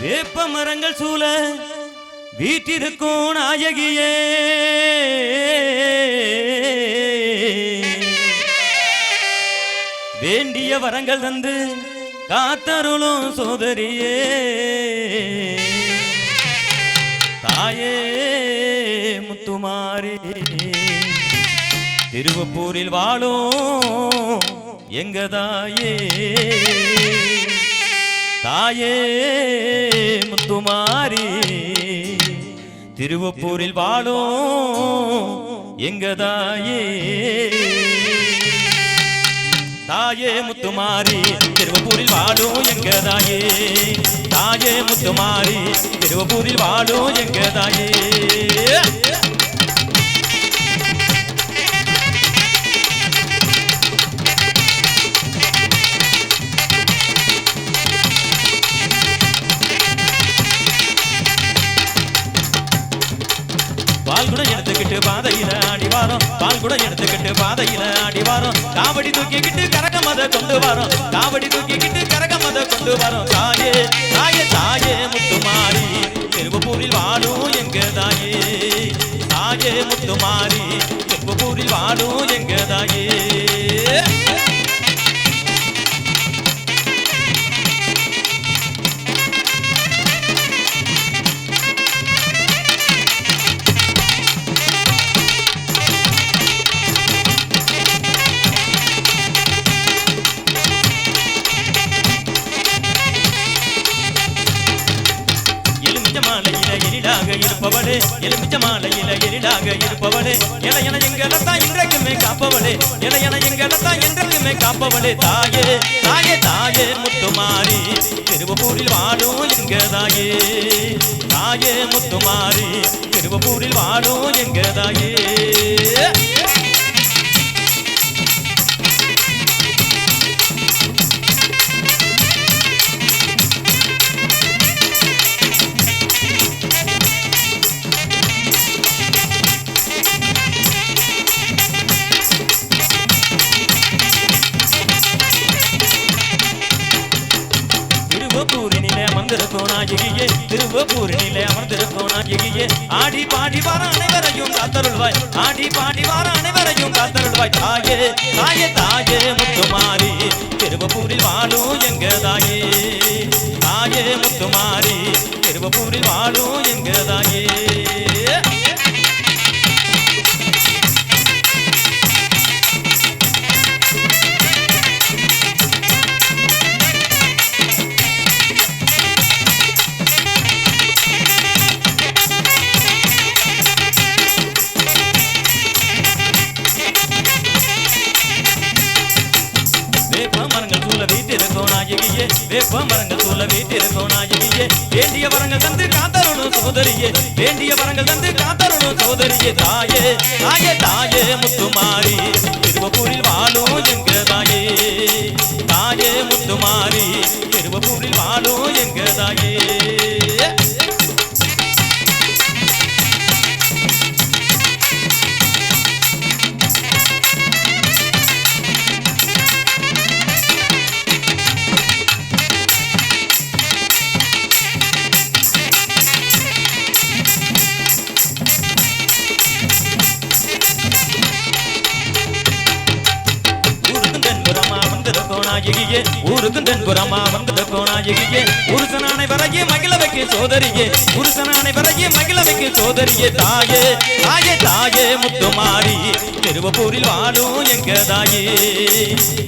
வேப்ப மரங்கள் சூழ வீட்டிருக்கும் நாயகியே. வேண்டிய வரங்கள் தந்து காத்தருளும் சோதரியே. தாயே முத்துமாரி திருவப்பூரில் வாழும் எங்க தாயே முத்துமாரி. திருவப்பூரில் வாழும் எங்க தாயே? தாயே முத்துமாரி திருவப்பூரில் வாழும் எங்க தாயே? தாயே முத்துமாரி திருவப்பூரில் வாழும் எங்க தாயே? கூட எடுத்துக்கிட்டு பாதையில அடிவாரம். பால் கூட எடுத்துக்கிட்டு பாதையில அடிவாரம். காவடி தூக்கிக்கிட்டு கரக மத கொண்டு வரோம். காவடி தூக்கிக்கிட்டு கரக மத கொண்டு வரோம். தாயே தாயே தாயே முத்துமாரி திருவப்பூரில் வாழும் எங்க தாயே. தாயே முத்துமாரி திருவப்பூரில் வாழும் எங்க தாயே. இருப்பவளே எலுமிச்ச மாலையில எரிடாக இருப்பவளே. என என எங்களத்தான் இன்றைக்குமே காப்பவளே என என எங்களத்தான் என்றைக்குமே காப்பவளே. தாயே தாயே தாயே முத்துமாரி திருவப்பூரில் வாழும் எங்க தாயே தாயே முத்துமாரி திருவப்பூரில் வாழும் எங்க தாயே அமர்ந்திருக்கும் நாயகியே திருவப்பூரினிலே அமர்ந்திருக்கும் நாயகியே ஆடி பாடி வார அனைவரையும் காத்தருள்வாய். ஆடி பாடி வார அனைவரையும் காத்தருள்வாய். தாயே தாயே தாயே முத்துமாரி திருவப்பூரில் வாழும் எங்க தாயே. தாயே முத்துமாரி திருவப்பூரில் வாழும் எங்க தாயே. வேப்ப மரங்கள் சூழ வீட்டிருக்கோம் நாயகியே. வேண்டிய வரங்கள் தந்து காத்தருணும் சோதரியே வேண்டிய வரங்கள் தந்து காத்தருணும் சோதரியே தாயே. தாயே தாயே முத்துமாரி. திருவப்பூரில் வாழும் வந்திருக்கோம் நாயகியே ஊருக்கும் தென்புறமா வந்திருக்கோம் நாயகியே புருஷனானை வரையே மகிழ வைக்க சோதரியே. புருஷனானை வரையே மகிழ வைக்க சோதரியே. தாயே தாயே தாயே முத்துமாரி திருவப்பூரில் வாழும் எங்க தாயே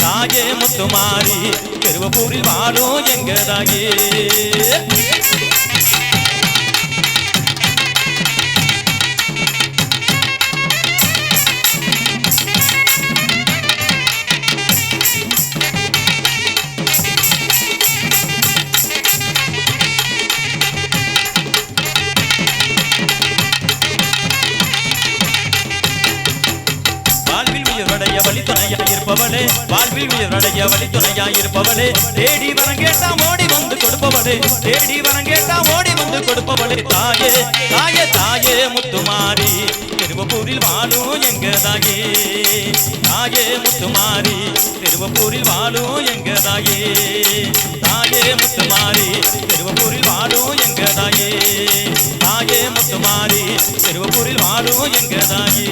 தாயே முத்துமாரி திருவப்பூரில் வாழும் எங்க தாயே வாழ்வில் உயிரடைய வழித்துணையா இருப்பவளே வாழ்வில் உயிரடைய வழித்துணையா இருப்பவளே தேடி வரங்கேட்டா ஓடி வந்து கொடுப்பவளே தேடி வரங்கேட்டா ஓடி வந்து கொடுப்பவளே தாயே தாயே தாயே முத்துமாரி திருவப்பூரில் வாழும் எங்க தாயே. தாயே முத்துமாரி திருவப்பூரில் வாழும் எங்க தாயே. தாயே முத்துமாரி திருவப்பூரில் வாழும் எங்க தாயே தாயே முத்துமாரி திருவப்பூரில் வாழும் எங்க தாயே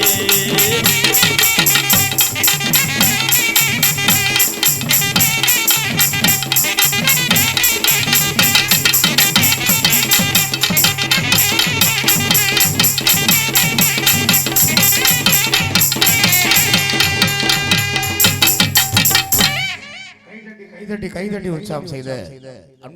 கைதட்டி கைதட்டி உற்சாகம் செய்த